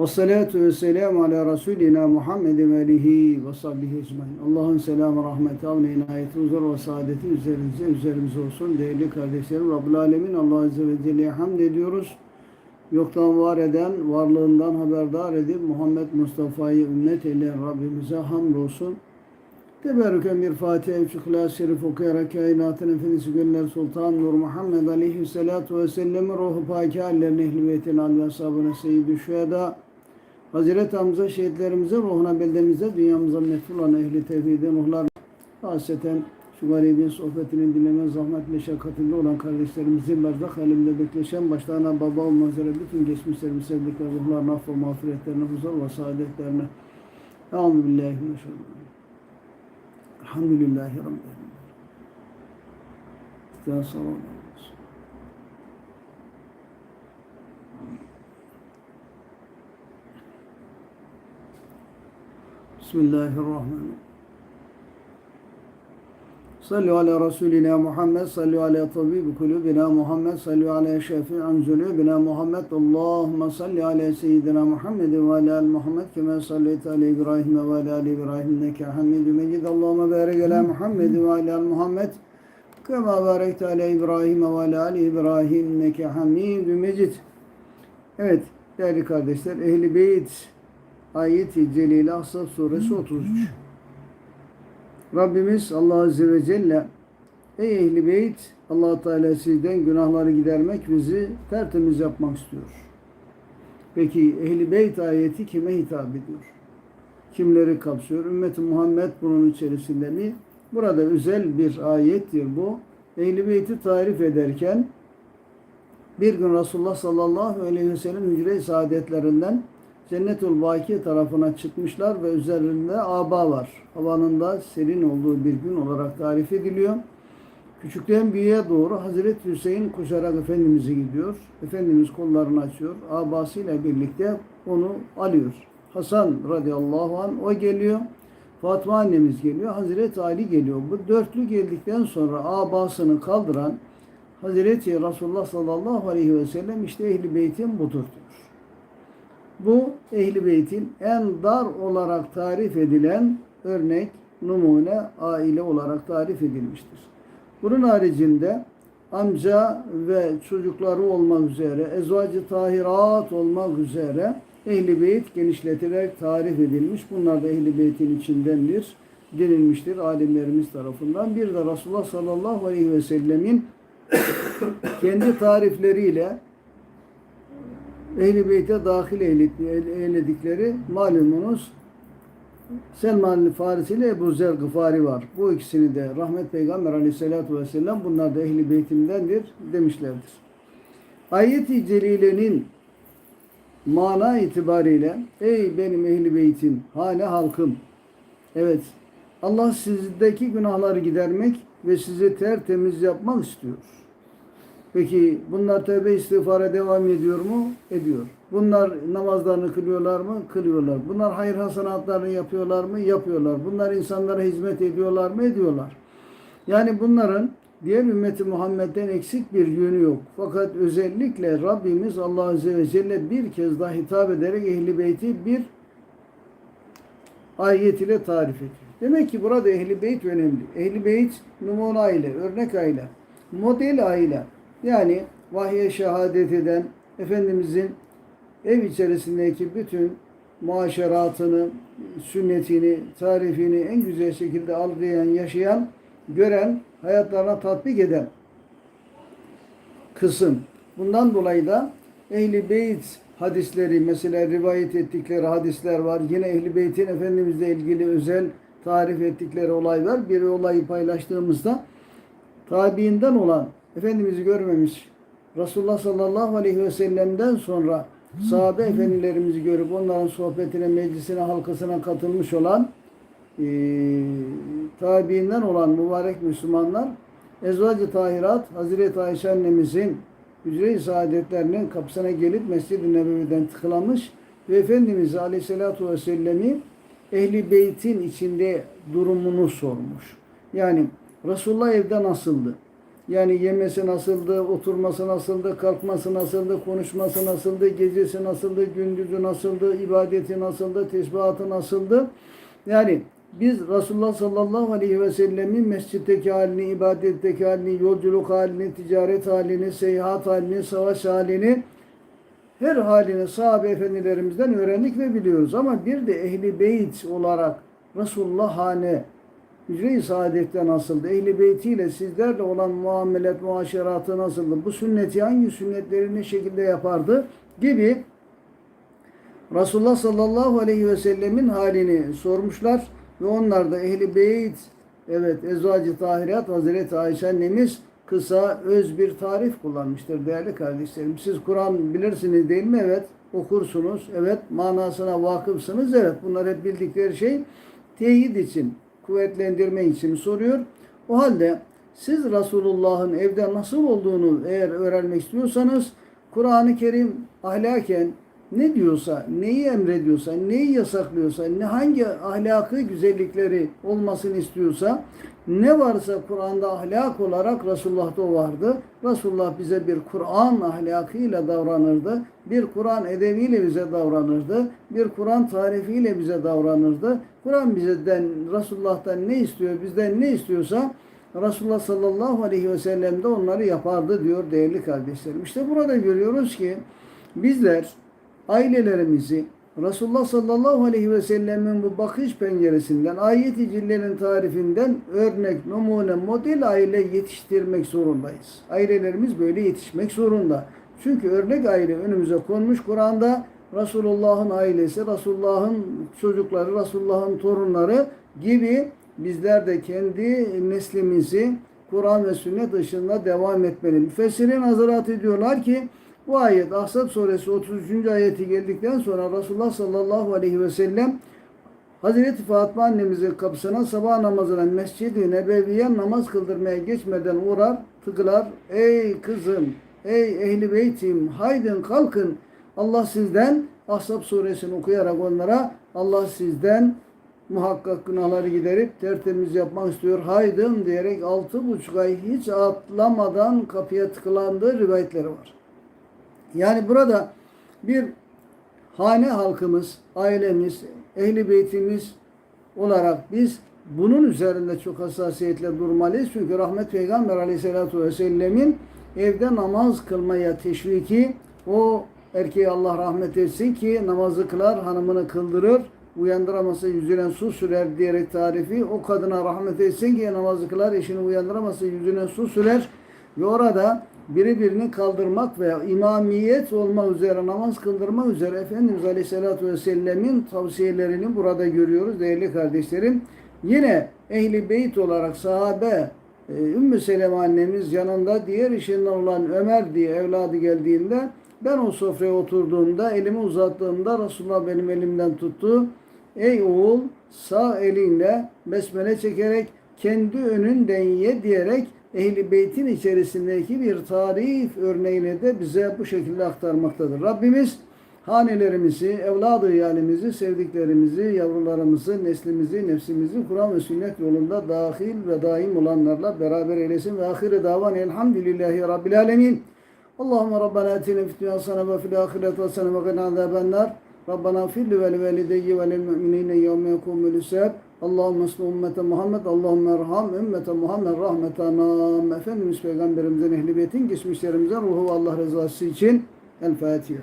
Ve salatu ve selamu ala Resulina Muhammed ve alihi ve sahbihi ecmain. Allah'ın selamı, rahmeti, avni, inayeti, huzur ve saadeti üzerinize, üzerimize olsun. Değerli kardeşlerim, Rabbul Alemin Allah Azze ve Celle'ye hamd ediyoruz. Yoktan var eden, varlığından haberdar edip Muhammed Mustafa'yı ümmet eyleyen Rabbimize hamdolsun. Teberrüken bir Fatiha-i İhlas-ı Şerif okuyarak kainatın efendisi Gönler Sultan Nur Muhammed Aleyhisselatu Vesselam'ın ruhu pâki hallerine ehl-i beytin al ve ashabına seyyid-i şühedâ Hazreti Hamza şehitlerimizin ruhuna beldemize dünyamıza meful olan ehli tevhidin ruhlar hasreten şu garibin sohbetinin dinleme zahmet meşakkatinde olan kardeşlerimizin barzak halimde bekleşen başlarına baba olmak üzere bütün geçmişlerimiz sevdikleri ruhlarına affı mağfiretlerine huzur ve saadetlerine Euzu billahi mineşşeytanirracim. Rabbil Alemin. Ya sallallahu aleyhi ve sellem. Bismillahirrahmanirrahim. Sallu ala Resulina Muhammed, sallu ala tabibi kulubina Muhammed, sallu ala şefi'an zunubina Muhammed, Allahümme salli ala seyyidina Muhammed ve ala al Muhammed, kema sallite ala İbrahim ve ala ali İbrahim, neke hamidü mecid, Allahümme barik ala Muhammed ve ala al Muhammed, kema barekte ala İbrahim ve ala ali İbrahim, neke hamidü mecid. Evet, değerli kardeşler, Ehl-i Beyt ayet-i celile Ahzab suresi 33. Rabbimiz Allah Azze ve Celle Ey ehli beyt allah Teala sizden günahları gidermek bizi tertemiz yapmak istiyor. Peki ehli beyt ayeti kime hitap ediyor? Kimleri kapsıyor? Ümmeti Muhammed bunun içerisinde mi? Burada özel bir ayettir bu. Ehli beyti tarif ederken bir gün Resulullah sallallahu aleyhi ve sellem hücre-i saadetlerinden Cennetul Baki tarafına çıkmışlar ve üzerinde aba var. Havanın da serin olduğu bir gün olarak tarif ediliyor. Küçükten büyüğe doğru Hazreti Hüseyin koşarak Efendimiz'e gidiyor. Efendimiz kollarını açıyor. Abasıyla birlikte onu alıyor. Hasan radıyallahu anh o geliyor. Fatma annemiz geliyor. Hazreti Ali geliyor. Bu dörtlü geldikten sonra abasını kaldıran Hazreti Resulullah sallallahu aleyhi ve sellem işte ehli beytin budur diyor. Bu Ehli Beyt'in en dar olarak tarif edilen örnek, numune, aile olarak tarif edilmiştir. Bunun haricinde amca ve çocukları olmak üzere, ezvacı tahirat olmak üzere Ehli Beyt genişletilerek tarif edilmiş. Bunlar da Ehli Beyt'in içindendir denilmiştir alimlerimiz tarafından. Bir de Resulullah sallallahu aleyhi ve sellemin kendi tarifleriyle Ehl-i Beyt'e dahil eyledikleri malumunuz Selman Farisi ile Ebu Zer Gıfari var. Bu ikisini de rahmet peygamber aleyhissalatu vesselam bunlar da Ehl-i Beytimdendir demişlerdir. Ayet-i Celile'nin mana itibariyle ey benim Ehl-i Beytim, hane halkım. Evet Allah sizdeki günahları gidermek ve sizi tertemiz yapmak istiyor. Peki bunlar tövbe istiğfara devam ediyor mu? Ediyor. Bunlar namazlarını kılıyorlar mı? Kılıyorlar. Bunlar hayır hasenatlarını yapıyorlar mı? Yapıyorlar. Bunlar insanlara hizmet ediyorlar mı? Ediyorlar. Yani bunların diğer ümmeti Muhammed'den eksik bir yönü yok. Fakat özellikle Rabbimiz Allah Azze ve Celle bir kez daha hitap ederek Ehli Beyt'i bir ayet ile tarif ediyor. Demek ki burada Ehli Beyt önemli. Ehli Beyt numune aile, örnek aile, model aile. Yani vahye şehadet eden Efendimizin ev içerisindeki bütün muaşeratını, sünnetini, tarifini en güzel şekilde algılayan, yaşayan, gören, hayatlarına tatbik eden kısım. Bundan dolayı da Ehli Beyt hadisleri, mesela rivayet ettikleri hadisler var. Yine Ehli Beyt'in Efendimizle ilgili özel tarif ettikleri olay var. Bir olayı paylaştığımızda tabiinden olan Efendimiz'i görmemiş. Resulullah sallallahu aleyhi ve sellem'den sonra sahabe efendilerimizi görüp onların sohbetine, meclisine, halkasına katılmış olan e, tabiinden olan mübarek Müslümanlar Ezvacı Tahirat Hazreti Ayşe annemizin hücre-i saadetlerinin kapısına gelip Mescid-i Nebevi'den tıkılamış ve Efendimiz Aleyhisselatü Vesselam'ı Ehli Beyt'in içinde durumunu sormuş. Yani Resulullah evde nasıldı? Yani yemesi nasıldı, oturması nasıldı, kalkması nasıldı, konuşması nasıldı, gecesi nasıldı, gündüzü nasıldı, ibadeti nasıldı, tesbihatı nasıldı. Yani biz Resulullah sallallahu aleyhi ve sellemin mescitteki halini, ibadetteki halini, yolculuk halini, ticaret halini, seyahat halini, savaş halini, her halini sahabe efendilerimizden öğrendik ve biliyoruz. Ama bir de ehli beyt olarak Resulullah hane, Hücre-i Saadet'te nasıldı? Ehli beytiyle sizlerle olan muamelet, muaşeratı nasıldı? Bu sünneti hangi sünnetleri ne şekilde yapardı? Gibi Resulullah sallallahu aleyhi ve sellemin halini sormuşlar ve onlar da ehli beyt evet ezvacı tahirat Hazreti Ayşe annemiz kısa öz bir tarif kullanmıştır değerli kardeşlerim. Siz Kur'an bilirsiniz değil mi? Evet. Okursunuz. Evet. Manasına vakıfsınız. Evet. Bunlar hep bildikleri şey teyit için, kuvvetlendirme için soruyor. O halde siz Resulullah'ın evde nasıl olduğunu eğer öğrenmek istiyorsanız Kur'an-ı Kerim ahlaken ne diyorsa, neyi emrediyorsa, neyi yasaklıyorsa, ne hangi ahlakı güzellikleri olmasını istiyorsa, ne varsa Kur'an'da ahlak olarak Resulullah'ta vardı. Resulullah bize bir Kur'an ahlakıyla davranırdı. Bir Kur'an edebiyle bize davranırdı. Bir Kur'an tarifiyle bize davranırdı. Kur'an bizden, Resulullah'tan ne istiyor, bizden ne istiyorsa Resulullah sallallahu aleyhi ve sellem de onları yapardı diyor değerli kardeşlerim. İşte burada görüyoruz ki bizler ailelerimizi Resulullah sallallahu aleyhi ve sellemin bu bakış penceresinden, ayet-i cillenin tarifinden örnek, numune, model aile yetiştirmek zorundayız. Ailelerimiz böyle yetişmek zorunda. Çünkü örnek aile önümüze konmuş Kur'an'da Resulullah'ın ailesi, Resulullah'ın çocukları, Resulullah'ın torunları gibi bizler de kendi neslimizi Kur'an ve sünnet dışında devam etmeli. Müfessirin hazırat ediyorlar ki bu ayet Ahzab suresi 33. ayeti geldikten sonra Resulullah sallallahu aleyhi ve sellem Hazreti Fatıma annemizin kapısına sabah namazına Mescid-i Nebeviye namaz kıldırmaya geçmeden uğrar, tıkılar. Ey kızım, ey ehli beytim, haydın kalkın. Allah sizden Ahzab suresini okuyarak onlara Allah sizden muhakkak günahları giderip tertemiz yapmak istiyor. Haydın diyerek altı buçuk ay hiç atlamadan kapıya tıkılandığı rivayetleri var. Yani burada bir hane halkımız, ailemiz, ehli beytimiz olarak biz bunun üzerinde çok hassasiyetle durmalıyız. Çünkü rahmet peygamber aleyhissalatu vesselam'in evde namaz kılmaya teşviki o erkeğe Allah rahmet etsin ki namazı kılar, hanımını kıldırır, uyandıramasa yüzüne su sürer diyerek tarifi o kadına rahmet etsin ki namazı kılar, eşini uyandıramasa yüzüne su sürer ve orada biri birini kaldırmak veya imamiyet olmak üzere namaz kıldırmak üzere Efendimiz Aleyhisselatü Vesselam'ın tavsiyelerini burada görüyoruz değerli kardeşlerim. Yine ehli beyt olarak sahabe e, Ümmü Seleme annemiz yanında diğer işinden olan Ömer diye evladı geldiğinde ben o sofraya oturduğumda elimi uzattığımda Resulullah benim elimden tuttu. Ey oğul sağ elinle besmele çekerek kendi önünden ye diyerek Ehli Beyt'in içerisindeki bir tarif örneğini de bize bu şekilde aktarmaktadır. Rabbimiz hanelerimizi, evladı iyalimizi, sevdiklerimizi, yavrularımızı, neslimizi, nefsimizi Kur'an ve sünnet yolunda dahil ve daim olanlarla beraber eylesin. Ve ahire davan elhamdülillahi rabbil alemin. Allahümme Rabbena etine hasene ve fil ahireti hasene ve gına azabennar. Rabbena fil ve velideyyi ve lil müminine yevme yekumul hisab. Allahümme esli ümmete Muhammed, Allahümme erham ümmete Muhammed rahmeten am. Efendimiz Peygamberimizin ehli beytin geçmişlerimizden ruhu ve Allah rızası için El Fatiha.